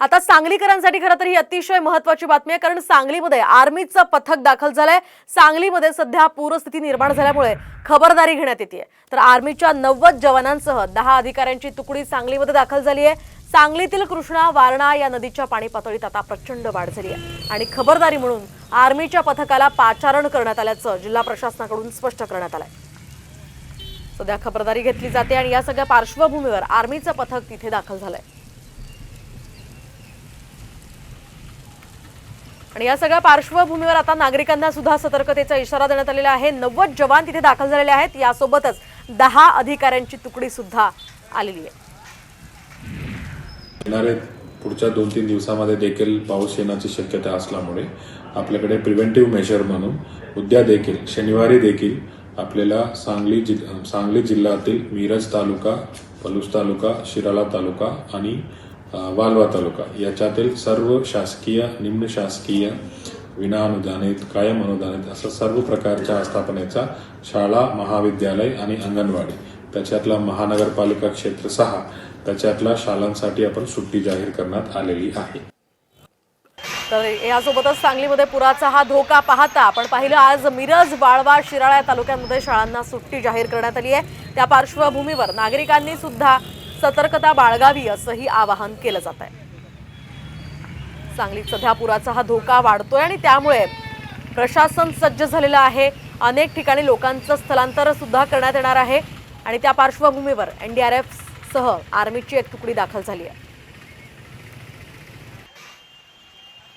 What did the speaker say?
आता सांगलीकरांसाठी खरं तर ही अतिशय महत्वाची बातमी आहे कारण सांगलीमध्ये आर्मीचं पथक दाखल झालंय. सांगलीमध्ये सध्या पूरस्थिती निर्माण झाल्यामुळे खबरदारी घेण्यात येते तर आर्मीच्या नव्वद जवानांसह दहा अधिकाऱ्यांची तुकडी सांगलीमध्ये दाखल झाली आहे. सांगलीतील कृष्णा वारणा या नदीच्या पाणी पातळीत आता प्रचंड वाढ झाली आहे. आणि खबरदारी म्हणून आर्मीच्या पथकाला पाचारण करण्यात आल्याचं जिल्हा प्रशासनाकडून स्पष्ट करण्यात आलंय. सध्या खबरदारी घेतली जाते आणि या सगळ्या पार्श्वभूमीवर आर्मीचं पथक तिथे दाखल झालंय. आणि या सगळ्या पार्श्वभूमीवर आता नागरिकांना सुद्धा सतर्कतेचा इशारा देण्यात आलेला आहे. नव्वद जवान तिथे दाखल झालेले आहेत. यासोबतच दहा अधिकाऱ्यांची तुकडी सुद्धा आलेली आहे. पुढच्या दोन तीन दिवसामध्ये देखील पाऊस येण्याची शक्यता असल्यामुळे आपल्याकडे प्रिव्हेंटिव्ह मेजर म्हणून उद्या देखील शनिवारी देखील आपल्याला सांगली जि सांगली जिल्ह्यातील मिरज तालुका पलूस तालुका शिराला तालुका आणि वालवा तालुका. याच्यातील सर्व शासकीय निम्न शासकीय विना अनुदानित कायम अनुदानित असं सर्व प्रकारच्या आस्थापनेचा शाळा महाविद्यालय आणि अंगणवाडी त्याच्यातला महानगरपालिका क्षेत्र सहा त्याच्यातल्या शाळांसाठी आपण सुट्टी जाहीर करण्यात आलेली आहे. तर यासोबतच सांगलीमध्ये पुराचा हा धोका पाहता आपण पाहिलं आज मिरज वाळवा शिराळा तालुक्यांमध्ये शाळांना सुट्टी जाहीर करण्यात आली आहे. त्या पार्श्वभूमीवर नागरिकांनी सुद्धा सतर्कता बाळगावी असंही आवाहन केलं जात आहे. सांगलीत सध्या पुराचा हा धोका वाढतोय आणि त्यामुळे प्रशासन सज्ज झालेलं आहे. अनेक ठिकाणी लोकांचं स्थलांतर सुद्धा करण्यात येणार आहे. आणि त्या पार्श्वभूमीवर एन डी आर सह आर्मीची एक तुकडी दाखल झाली आहे.